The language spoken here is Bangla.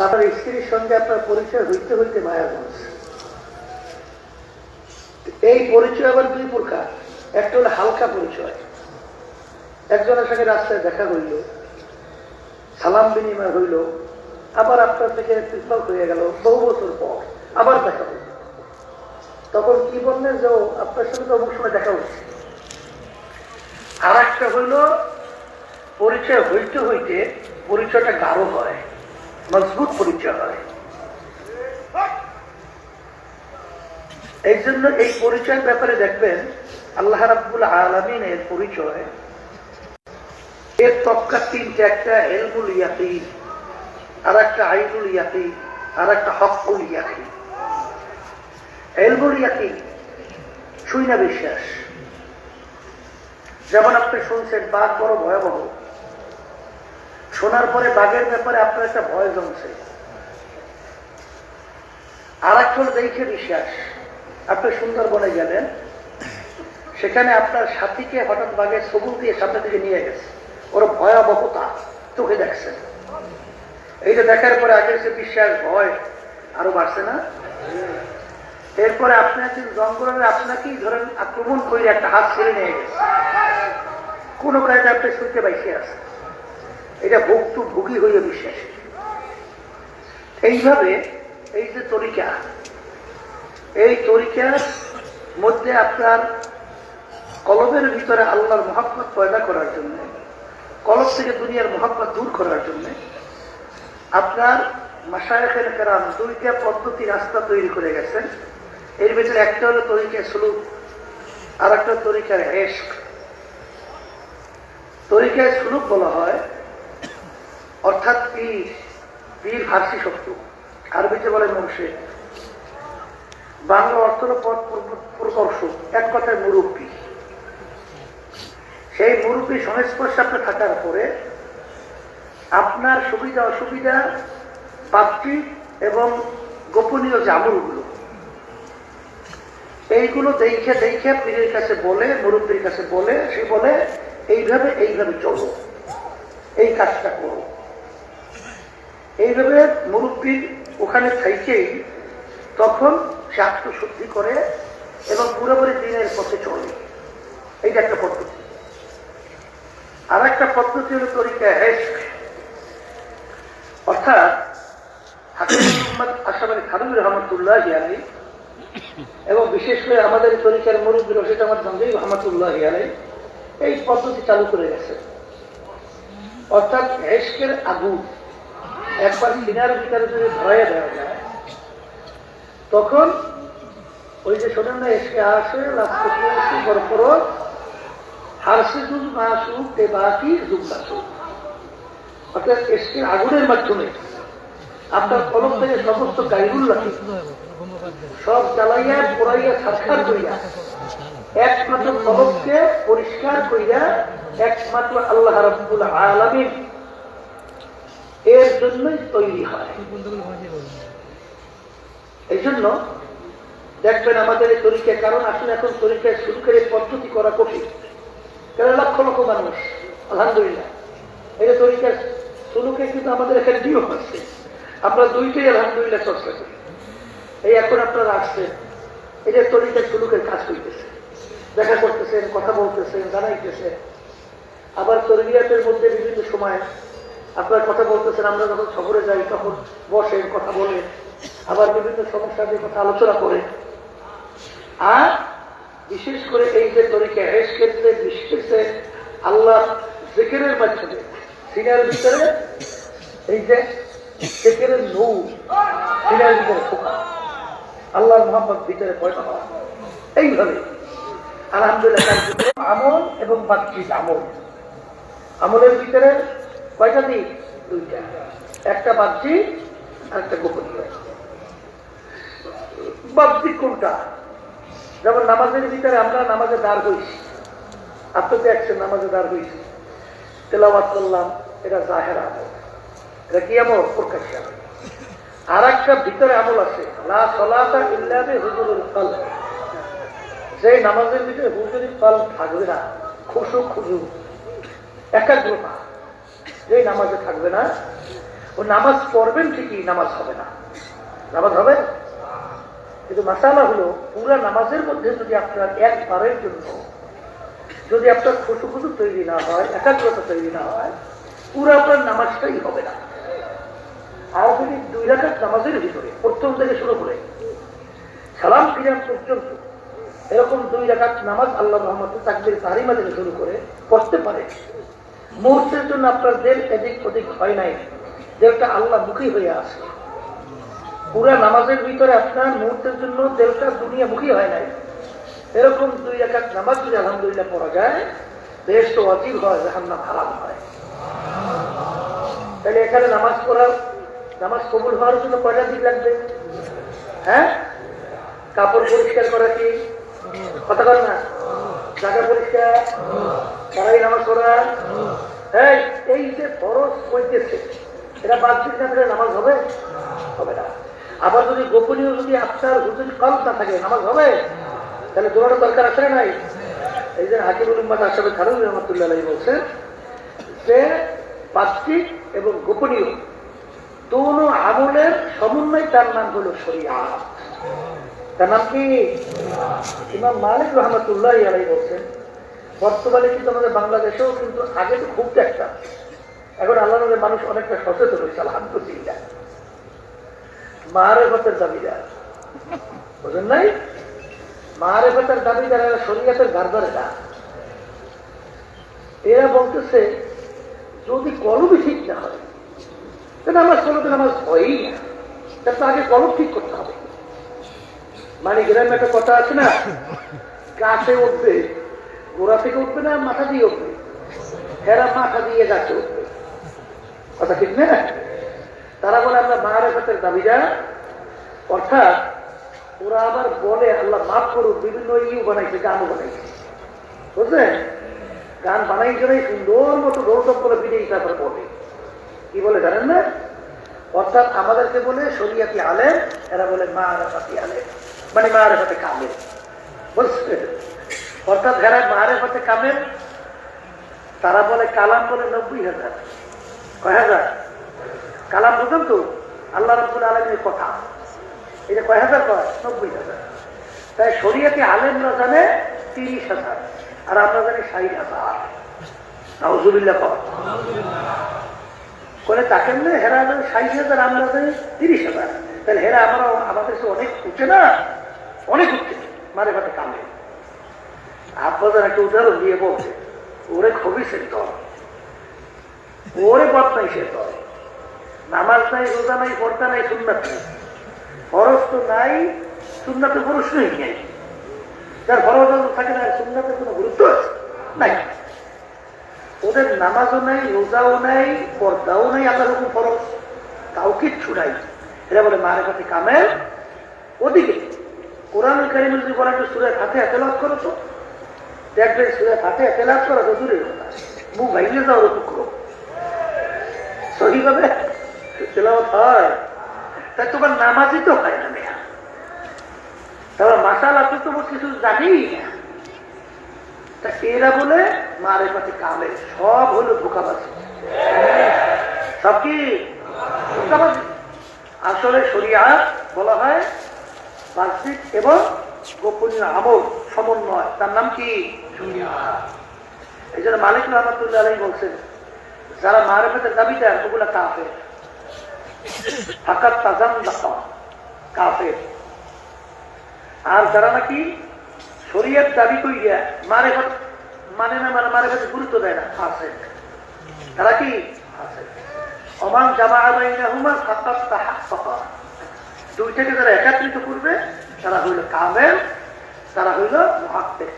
আর আপনার স্ত্রীর সঙ্গে আপনার পরিচয় হইতে হইতে মায়াগঞ্জ এই পরিচয় আবার দুই প্রকার। একটা হলো হালকা পরিচয়। একজনের সঙ্গে রাস্তায় দেখা হইল, সালাম বিনিময় হইল, আবার আপনার থেকে পৃথক হয়ে গেল বহু বছর পর আবার দেখা হইল। তখন কি বললেন যে আপনার সঙ্গে তো অমুক সময় দেখা হচ্ছে। আর একটা হইল, পরিচয় হইতে হইতে পরিচয়টা গাঢ় হয়। মজবুত পরিচয় হয়। এই জন্য এই পরিচয়ের ব্যাপারে দেখবেন, আল্লাহ রাব্বুল আলমিনের পরিচয়, এর তক্কা তিনটে, একটা এলমুল ইয়াকিন আর একটা আইনুল ইয়াকিন আর একটা হকুল ইয়াকিন। এলমুল ইয়াকিন শুই না বিশ্বাস। যেমন আপনি শুনছেন, বাঘ বড় ভয়াবহ। শোনার পরে বাঘের ব্যাপারে আপনার একটা ভয় জমছে। আর একটা হলো দেখে বিশ্বাস আপনি সুন্দরবনে গেলেন। সেখানে আপনার সাথীকে হঠাৎ বাঘের সবুজ দিয়ে সামনে দিকে নিয়ে গেছে। ওর ভয়াবহতা চোখে দেখছেন। এইটা দেখার পরে আগের সে বিশ্বাস, ভয় আরও বাড়ছে না? এরপরে আপনি একদিন জঙ্গলের আপনাকেই ধরেন আক্রমণ করে একটা হাত ছেড়ে নিয়ে গেছে। কোন কাজে আপনি শুনতে পাইছে আছে এটা ভুক্তু ভুগি হইয়া বিশ্বাস। এইভাবে এই যে তরিকা, এই তরিকার মধ্যে আপনার কলবের ভিতরে আল্লাহর মহাব্বত পয়দা করার জন্য, কলব থেকে দুনিয়ার মহাব্বত দূর করার জন্য আপনার মাসায়কের কেরাম দুইটা পদ্ধতি রাস্তা তৈরি করে গেছেন। এর ভিতরে একটা হলো তরিকা সুলুক আর একটা তরিকার এস্ক তরিকায় সুলুক বলা হয় অর্থাৎ পীর পীর ফার্সি শব্দ আরবিতে বলে মুর্শে বাংলা অর্থ পথ প্রকর্ষক এক কথায় মুরব্বী। সেই মুরব্বী সংস্পর্শে আপনি থাকার পরে আপনার সুবিধা, অসুবিধা বাহ্যিক এবং গোপনীয় যে এইগুলো দেখে দেখে পীরের কাছে বলে, মুরব্বীর কাছে বলে, সে বলে, এইভাবে এইভাবে চলো। এই কাজটা করো। এইভাবে মুরব্বীর ওখানে থাইকেই তখন সে আত্মশুদ্ধি করে এবং পুরোপুরি দিনের পথে চলে। এইটা একটা পদ্ধতি। আর একটা পদ্ধতি হল তরিকা হেস্ক অর্থাৎ হাকিম মোহাম্মদ আসাম আলী খারুর রহমতুল্লাহ আলী এবং বিশেষ করে আমাদের তরিকার মুরব্বী রশিদ আহমদ গঞ্জী রহমতুল্লাহ আলী এই পদ্ধতি চালু করে গেছে। অর্থাৎ হেস্কের আগুন একবার ভিতরে যদি ধরাইয়া দেওয়া যায়, তখন ওই যে শোনেন না এসে আসে হারসে যুগ মাসুক বাকি যুগ মাসুক অর্থাৎ এসকে আগুনের মাধ্যমে আপনার কলম থেকে সমস্ত গাইগুল রাখি সব জ্বালাইয়া, পোড়াইয়া সাক্ষাৎ করিয়া, একমাত্র কলমকে পরিষ্কার করিয়া, একমাত্র আল্লাহ রাব্বুল আলামিন এর জন্যই তৈরি হয়। এই জন্য দেখবেন আমাদের এই তরিকা, কারণ আসলে এখন তরিকায় শুরু করে পদ্ধতি করা কঠিন। কারণ লক্ষ লক্ষ মানুষ, আলহামদুলিল্লাহ। এটা তরিকার শুরুকে কিন্তু আমাদের এখানে নিয়ম আছে। আমরা দুইটাই আলহামদুলিল্লাহ চর্চা করি। এই এখন আপনারা আসছেন এটা তরিকার শুরুকের কাজ করতেছে দেখা করতেছেন, কথা বলতেছেন, জানাইতেছেন। আবার তরবিয়াতের মধ্যে বিভিন্ন সময় আপনার কথা বলতেছেন, আমরা যখন সফরে যাই, তখন বসে কথা বলে, আবার বিভিন্ন সমস্যা নিয়ে কথা আলোচনা করে। আর বিশেষ করে এই যে তরিকা হেস ক্ষেত্রে বিশেষ আল্লাহ জেকেরের মাধ্যমে, সিনার ভিতরে এই যে জেকেরের নৌ সিনার ভিতরে ফোকা। আল্লাহর মোহাম্মদ ভিতরে পয়সা হওয়া এইভাবে। আলহামদুলিল্লাহ আমল এবং বাহ্যিক আমল। আমলের ভিতরে কয়টা দিক দুইটা। একটা বাহ্যিক আর একটা গোপনীয় বাহ্যিক কোনটা? যেমন নামাজের ভিতরে আমরা নামাজে দাঁড় হইছি আপনি দেখছেন নামাজে দাঁড় হইছি তেলাবাদ করলাম, এটা জাহের আমল। এটা কি আমল? প্রকাশ্য আমল। আর একটা ভিতরে আমল আছে, লা সলাতা ইল্লাবে হুজুরুল কাল যে নামাজের ভিতরে হুজুরি ফল থাকবে না, খুশু খুশু একাগ্রতা। যে নামাজে থাকবে না, ও নামাজ পড়বেন ঠিকই, নামাজ হবে না। নামাজ হবে? কিন্তু মাসালা হলো, পুরা নামাজের মধ্যে যদি আপনার একবারের জন্য যদি আপনার খুশু খুশু তৈরি না হয়, একাগ্রতা তৈরি না হয়, পুরো আপনার নামাজটাই হবে না। আর যদি দুই রাখার নামাজের ভিতরে, প্রথম থেকে শুরু করে। সালাম ফিরান পর্যন্ত। এরকম দুই রাখাত নামাজ আল্লাহ মোহাম্মদ তাকবির তাহারিমা থেকে শুরু করে, পড়তে পারে। মুহূর্তের জন্য আপনার দেল এদিক ওদিক হয় নাই। দেলটা আল্লাহ মুখী হয়ে আসে পুরা নামাজের ভিতরে আপনার মুহূর্তের জন্য দেলটা দুনিয়া মুখী হয় নাই। এরকম দুই রাখাত নামাজ যদি আলহামদুলিল্লাহ পড়া যায় দেশ তো অজীব হয়, জাহান্নাম হারাম হয়। তাহলে এখানে নামাজ পড়ার, নামাজ কবুল হওয়ার জন্য কয়টা দিক লাগবে? হ্যাঁ? কাপড় পরিষ্কার করা কি? কথা বল না। জায়গা পরিষ্কার তারাই নামাজ পড়া এই এই যে ফরজ হইতেছে এটা বাহ্যিক না থাকলে নামাজ হবে? হবে না। আবার যদি গোপনীয় যদি আপনার হুজুর কম না থাকে, নামাজ হবে? তাহলে দৌড়ানো দরকার আছে নাই? এই যে হাকিমুল উম্মাদ আসামে খারুল রহমতুল্লাহ বলছেন যে বাহ্যিক এবং গোপনীয়, দোনো আমলের সমন্বয় তার নাম হলো শরিয়া তার নাম কি? ইমাম মালিক রহমতুল্লাহ আলাই বলছেন, বর্তমানে কিন্তু আমাদের বাংলাদেশেও কিন্তু আগে তো খুব একটা, এখন আল্লাহ মানুষ অনেকটা সচেতন হয়েছে, আলহামদুলিল্লাহ। মারেফতের দাবিদার। বুঝলেন নাই? মারেফতের দাবিদার এরা শরীয়তের গার্দারে না। এরা বলতেছে, যদি কলমই ঠিক না হয়, তাহলে আমার চলতে নামাজ হয়ই না। তার আগে কলম ঠিক করতে হবে। মানে গ্রামে একটা কথা আছে না, গাছে উঠবে, গোড়া থেকে উঠবে না, মাথা দিয়ে উঠবে। হেরা মাথা দিয়ে গাছে উঠবে। কথা ঠিক না? তারা বলে আমরা মাহারেফতের দাবিদার অর্থাৎ, ওরা আবার বলে, আল্লাহ মাফ করুক, বিভিন্ন ইউ বানাইছে, গানও বানাইছে। বুঝলেন? গান বানাইছে নাই সুন্দর মতো গৌতম করে বিজয়ী তারপর বলে। কি বলে জানেন না? অর্থাৎ আমাদেরকে বলে, শরিয়াতি আলেম। এরা বলে, মা আলেম। মানে মা আরেফাতে কামেল। বুঝছে অর্থাৎ যারা মা আরেফাতে কামেল, তারা বলে কালাম বলে নব্বই হাজার। কয় হাজার? কালাম বুঝেন তো, আল্লাহ রব্বুল আলমের কথা। এটা কয় হাজার কয়? নব্বই হাজার। তাই শরিয়াতে আলেমরা জানে তিরিশ হাজার, আর আমরা জানি ষাট হাজার। তাকে হেরা জানি ষাট হাজার, আমরা জানি তিরিশ হাজার। তাহলে হেরা আমরা, আমাদের অনেক উঠে না? অনেক উঠছে মারে ভাতে কামে আপনাদের একটা উদাহরণ দিয়ে বলছে, ওরে খুবই সে দল। ওরে বদনাই সে দল। নামাজ নাই, রোজা নাই, পর্দা নাই, সুন্নাত নাই। ফরজ তো নাই, সুন্নাতে পুরুষ নেই যার ফরজ থাকে না সুন্নাতে কোনো গুরুত্ব নাই। ওদের নামাজও নাই, রোজাও নাই, পর্দাও নাই আল্লাহ রকম তাও কিচ্ছু নাই এরা বলে, মারে কাছে কামেল ওদিকে কোরআন কারিম যদি বলেন যে সুরে হাতে এতেলাত করো তো দেখবে সুরে হাতে এতেলাত করা তো দূরে মুখ ভাইলে যাও ওরকম সহিভাবে তেলাওয়াত হয়। তাই তোমার নামাজই তো হয় না মেয়া তারপর মাসালা তো তোমার কিছু জানি তা এরা বলে, মারে পাতে কামে সব হলো ধোকাবাজি। সব কি? ধোকাবাজি। আসলে শরিয়া বলা হয় বাহ্যিক এবং গোপনীয় আমল, সমন্বয়। তার নাম কি? এই জন্য মালিক রহমতুল্লাহ আলাই বলছেন, যারা মারেফতের দাবিদার, ওগুলা কাফের। ফাঁকাত তাজান কাফের। আর যারা নাকি শরীয়ত দাবি মারে মানে না মানে মারে গুরুত্ব দেয় না আছে তারা কি? আছে অমান জামা আলাইনা হুমা ফাঁকাত তাহা দুইটাকে যারা একাত্রিত করবে তারা হইল কামেল তারা হইল মহাত্মের